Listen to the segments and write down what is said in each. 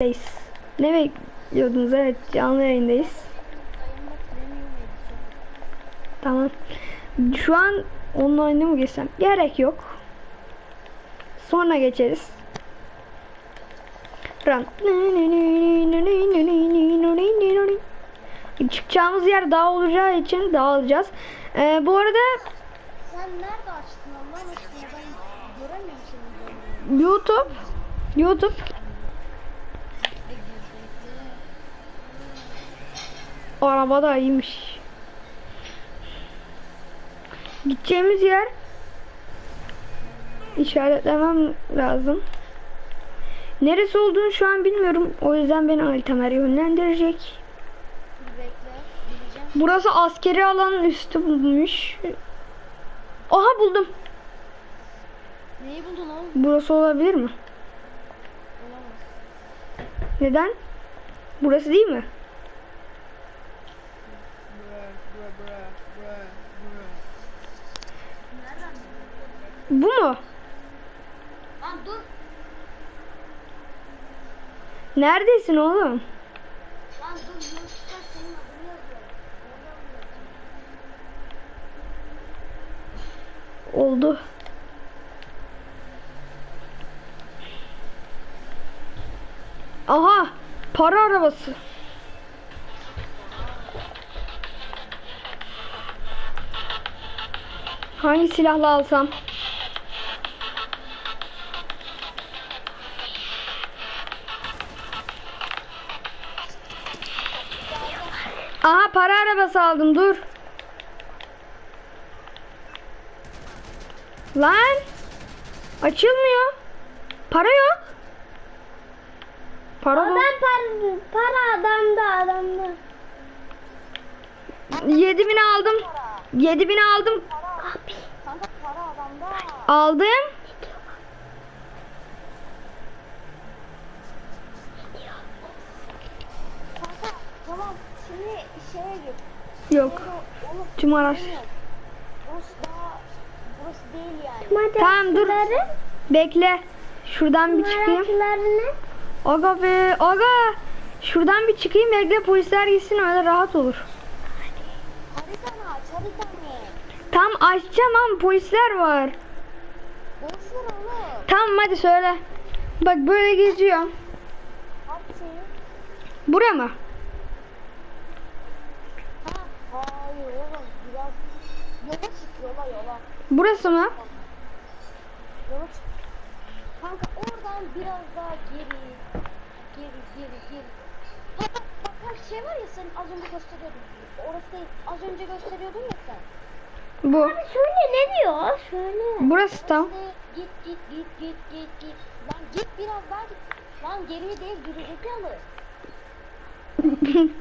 yayındayız. Ne bekliyordunuz? Evet canlı yayındayız. Tamam. Şu an online'a mı geçsem? Gerek yok. Sonra geçeriz. Run. Çıkacağımız yer dağ olacağı için dağılacağız. Ee, bu arada Sen nerede açtın Allah aşkına ben göremiyorum seni. YouTube YouTube Araba da iyiymiş. Gideceğimiz yer işaretlemem lazım. Neresi olduğunu şu an bilmiyorum. O yüzden beni haritamer yönlendirecek. Bekle. Burası askeri alanın üstü bulmuş. Aha buldum. Neyi buldun oğlum? Burası olabilir mi? Olamaz. Neden? Burası değil mi? Bu mu? Lan dur. Neredesin oğlum? Lan dur. Yunus'ta senin adını yazıyor. Oradan mı? Oldu. Aha, para arabası. Hangi silahla alsam? Arabası aldım dur. Lan açılmıyor. Para yok. Para ben para, para adamda adamda. 7000 aldım. 7000 aldım. Abi. Kanka para adamda. Aldım. Tamam şimdi şeye git. Yok. Tüm araç. Tamam dur. Bekle. Şuradan bir çıkayım. Aga be aga. Şuradan bir çıkayım bekle polisler gitsin öyle rahat olur. Tam açacağım ama polisler var. Tamam hadi söyle. Bak böyle geziyorum. Aç şeyi. Bura mı? Ha, hayır oğlum biraz yola çık yola yola. Burası mı? Yola çık. Kanka oradan biraz daha geri. Geri geri geri. Bak bak bak şey var ya senin az önce gösteriyordun. Orası değil. Az önce gösteriyordun ya sen. Bu. Şöyle ne diyor? Şöyle. Burası tam. İşte git git git git git git. Lan git biraz daha git. Lan geriye değil gerizekalı. Oğlum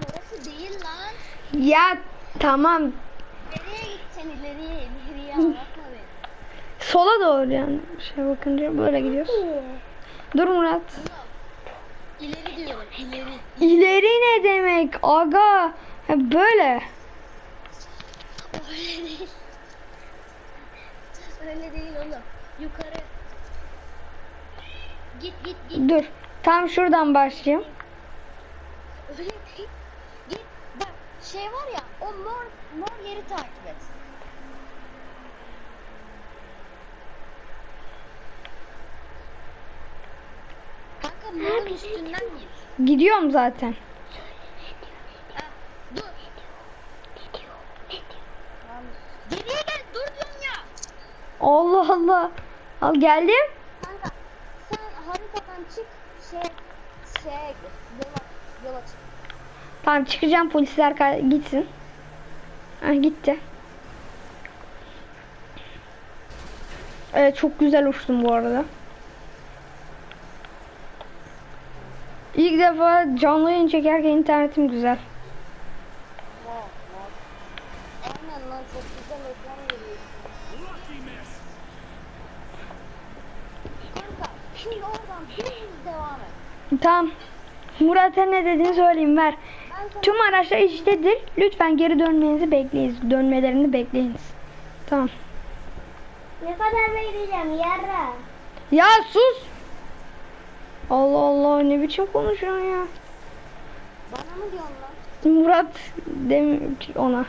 orası değil lan. Ya tamam. Nereye gideceksin ileriye ileriye anlatma beni. Sola doğru yani. Şey bakınca böyle gidiyoruz. Dur Murat. İleri diyorum ileri. İleri ne demek? Aga. Ha, böyle. Öyle değil. Öyle değil oğlum. Yukarı. Git git git. Dur. Tam şuradan başlayayım. Öyle değil. Şey var ya o mor mor yeri takip et. Kanka morun üstünden git. Gidiyorum zaten. Ha, dur. Lan, Geriye gel dur diyorum ya. Allah Allah. Al geldim. Kanka sen haritadan çık şey git. Yola, yola çık. Tamam çıkacağım polisler gitsin. Ha gitti. Evet çok güzel uçtum bu arada. İlk defa canlı yayın çekerken internetim güzel. Şimdi. Tamam. Murat'a ne dediğini söyleyeyim ver. Tüm araçlar iştedir. Lütfen geri dönmenizi bekleyiniz. Dönmelerini bekleyiniz. Tamam. ne kadar bekleyeceğim yarra. Ya sus. biçim konuşuyorsun ya? Bana mı diyorsun lan? Murat ki ona.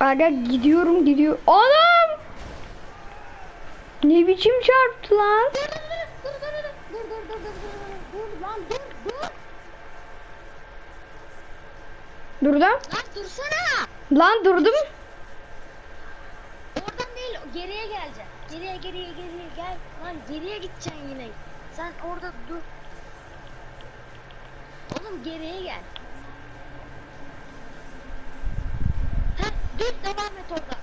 Aga gidiyorum gidiyor. Anam! Ne biçim çarptı lan? Dur dur dur dur dur dur dur dur dur lan dur dur Durdum. lan dursana. Lan durdum. oradan değil geriye geleceksin. Geriye geriye geriye gel. Lan geriye gideceksin yine. Sen orada dur. Oğlum geriye gel. Heh, dur devam et orada.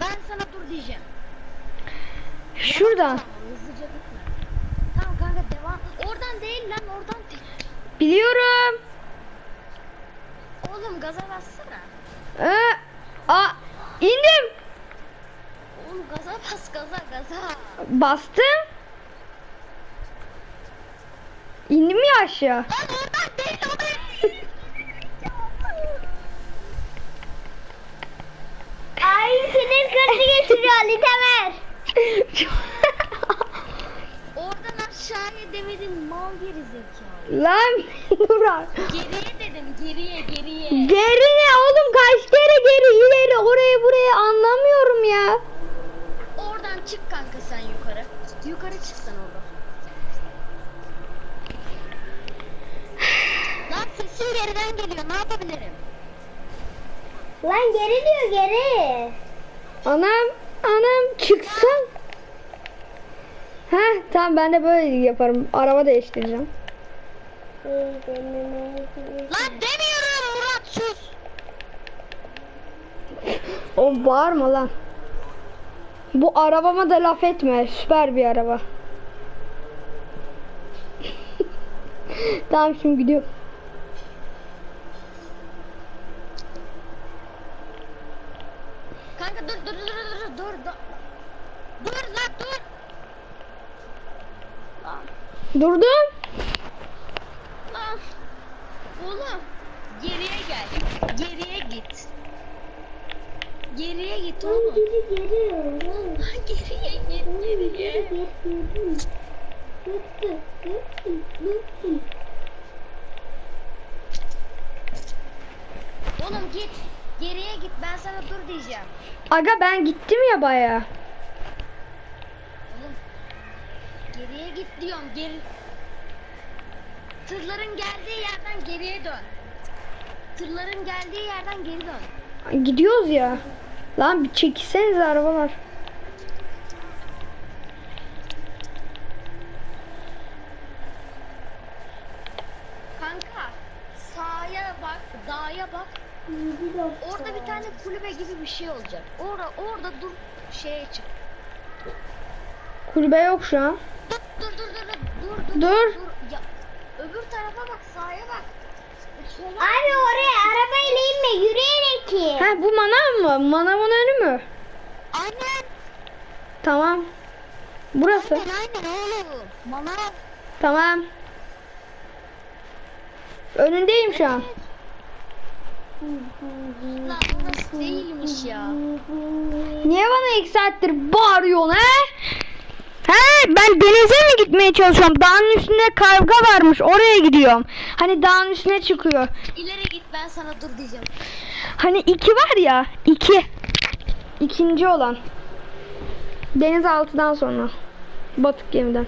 Ben sana dur diyeceğim Şuradan. Tamam hızlıca gitme tamam kanka devam oradan değil lan oradan değil Biliyorum. oğlum gaza bassana Ee, a, indim. oğlum gaza bas gaza gaza Bastım. İndim ya aşağı. Lan oradan değil oradan Ay sinir krizi geçiriyor Ali Tamer. Oradan aşağıya demedin mal geri zekalı. Lan Murat. Geriye dedim geriye geriye. Geri ne oğlum kaç kere geri ileri oraya buraya anlamıyorum ya. Oradan çık kanka sen yukarı. Yukarı çık sen oradan. Lan sesin geriden geliyor ne yapabilirim? Lan geri diyor geri. Anam anam çıksan. Tamam ben de böyle yaparım. Araba değiştireceğim. Lan demiyorum Murat sus. O bağırma lan. Bu arabama da laf etme. Süper bir araba. tamam şimdi gidiyor. Kanka dur dur dur dur dur dur dur. Dur lan dur. Lan Durdum. lan. Oğlum geriye gel. Geriye git. Geriye git oğlum. Lan geriye git geriye. Oğlum git. Geriye git ben sana dur diyeceğim. Aga ben gittim ya baya. Oğlum geriye git diyorum geri. Tırların geldiği yerden geriye dön. Tırların geldiği yerden geri dön. Gidiyoruz ya. Lan bir çekilsenize arabalar. Kanka sağa bak, dağa bak. Orada bir tane kulübe gibi bir şey olacak. Orada orada dur şeye çık. Kulübe yok şu an. Dur dur dur dur dur dur. Dur. Ya öbür tarafa bak, sağa bak. Sola. Abi oraya mı? Manavın önü mü? Aynen. Tamam. Burası. Aynen aynen oğlum. Manav. Tamam. Önündeyim şu an. Lan orası değilmiş ya. Niye bana iki saattir bağırıyorsun he? He ben denize mi gitmeye çalışıyorum? Dağın üstünde kavga varmış oraya gidiyorum. Hani dağın üstüne çıkıyor. İleri git ben sana dur diyeceğim. Hani iki var ya iki. İkinci olan. Denizaltıdan sonra. Batık gemiden.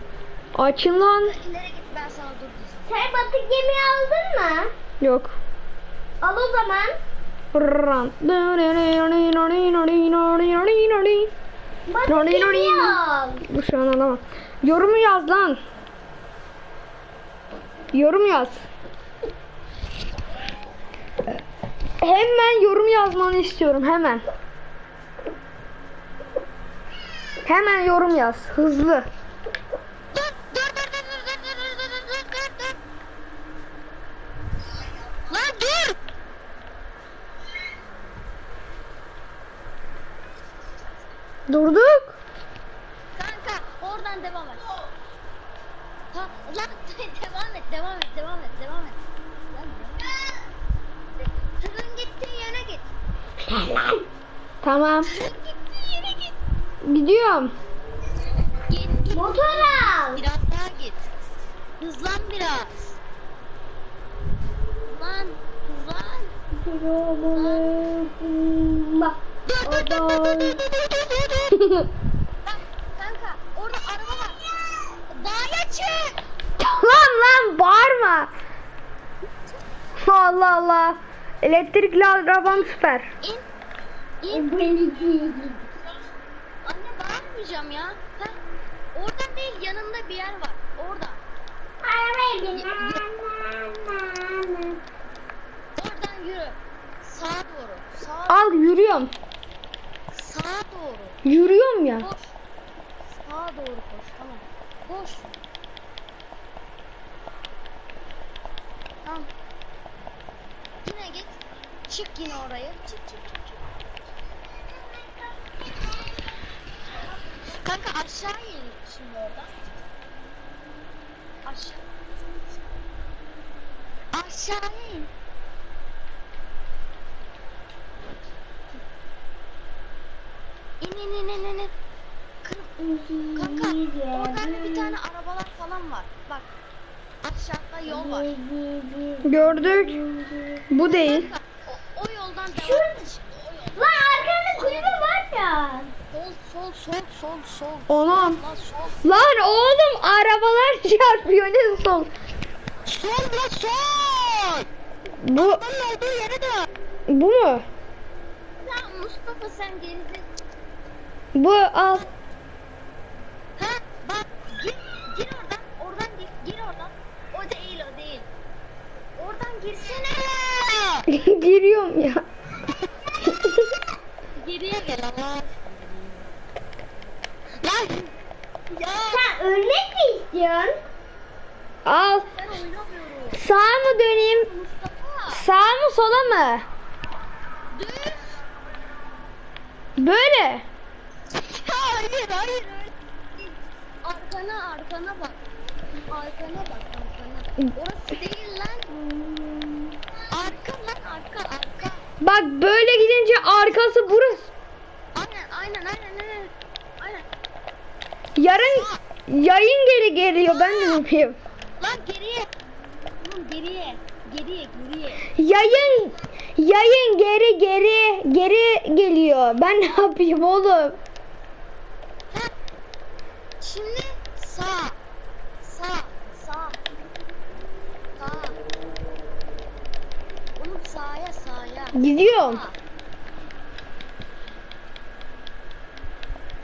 Açın lan. İleri git ben sana dur diyeceğim. Sen batık gemi aldın mı? Yok. Al o zaman. Noni. al. Bu şu an alamam. Yorumu yaz lan. Yorum yaz. Hemen yorum yazmanı istiyorum hemen. Hemen yorum yaz. Hızlı. Ha, lan devam et devam et devam et devam et. Lan. Tırın gittiği yere git. Tamam. Tırın gittiği yere git. Gidiyorum. Git git. Motor al. Biraz daha git. Hızlan biraz. Hızlan. Hızlan. Bak. Dur dur dur dur dur dur dur dur dur. Bak kanka orada araba var. Dağa çık. lan lan bağırma. Allah Allah. Elektrikli arabam süper. İn. İn. Beni Anne bağırmayacağım ya. Ha? Oradan değil yanında bir yer var. Orada. Oradan yürü. Sağa doğru. Sağa, Al yürüyorum. sağa doğru. Yürüyorum ya. Koş. Sağa doğru koş. Tamam. Koş. Tamam. Çık yine oraya. Çık çık çık. çık. Kanka aşağı in şimdi oradan. Aşağı. Aşağı in. İn in in in in. Kanka orada bir tane arabalar falan var. Bak. Aşağıda yol var. Gördük. Bu değil. Kanka yoldan. Lan arkanda kulübe var ya. Sol sol sol sol sol. Anam. Lan sol. Lan oğlum arabalar çarpıyor ne sol. Sol la sol. Bu Onun olduğu yere dön. bu mu? Lan Mustafa sen gerizekalı. Bu al. Ha bak gir, gir oradan. Oradan gir, gir oradan. O değil o değil. Oradan girsene. Giriyorum ya. Geriye gel ama. Lan. Ya Sen ölmek mi istiyorsun? Al. ben oynamıyorum. Sağa mı döneyim? Mustafa. Sağ mı sola mı? Düz. Böyle. Hayır hayır. Arkana arkana bak. Arkana bak arkana. Orası değil lan. Bak böyle gidince arkası burası. Aynen aynen aynen aynen. Aynen. Yarın yayın geri geliyor ben de yapayım. Lan geriye. Oğlum geriye. Geriye geriye. Yayın yayın geri geri geri geliyor. Ben ne yapayım oğlum? Heh. Şimdi. Sağ. Sağ. Sağ. Oğlum sağa sağa. Gidiyorum.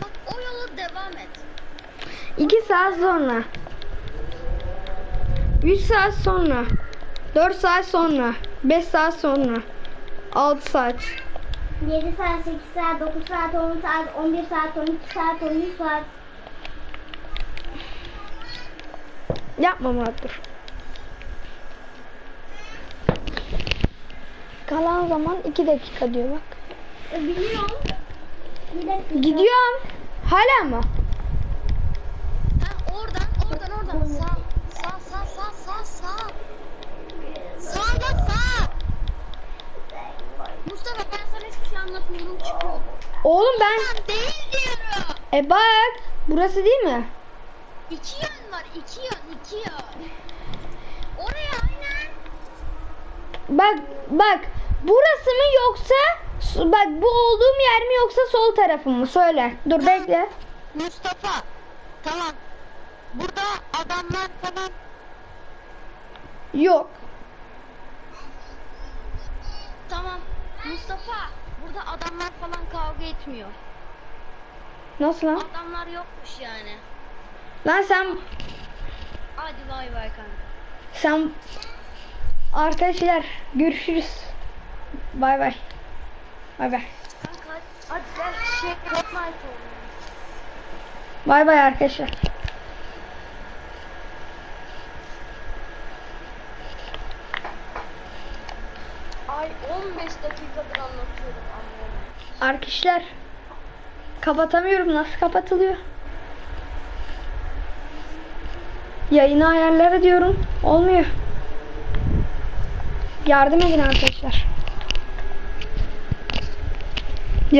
Bak o yola devam et. 2 saat sonra. 3 saat sonra. 4 saat sonra. 5 saat sonra. 6 saat. 7 saat, 8 saat, 9 saat, 10 saat, 11 saat, 12 saat, 13 saat. Yapma Murat Kalan zaman 2 dakika diyor bak. E, Biliyorum. Gidiyorum. Hala mı? Ha oradan oradan oradan sağ. Sağ sağ sağ sağ sağ. Sağda sağ. Mustafa ben sana hiçbir şey anlatmıyorum çıkıyorum. Oğlum ben Lan değil diyorum. e bak burası değil mi? İki yön var iki yön iki yön. Oraya aynen. Bak bak burası mı yoksa bak bu olduğum yer mi yoksa sol tarafım mı? Söyle. Dur bekle. Mustafa tamam. Burada adamlar falan Yok. tamam. Mustafa burada adamlar falan kavga etmiyor. Nasıl lan? Adamlar yokmuş yani. Lan sen Hadi bay bay kanka. sen arkadaşlar görüşürüz. Bay bay. Bay bay. Bay bay arkadaşlar. Ay 15 dakikadır anlatıyorum. Arkadaşlar kapatamıyorum. Nasıl kapatılıyor? Yayını ayarlara diyorum. Olmuyor. Yardım edin arkadaşlar.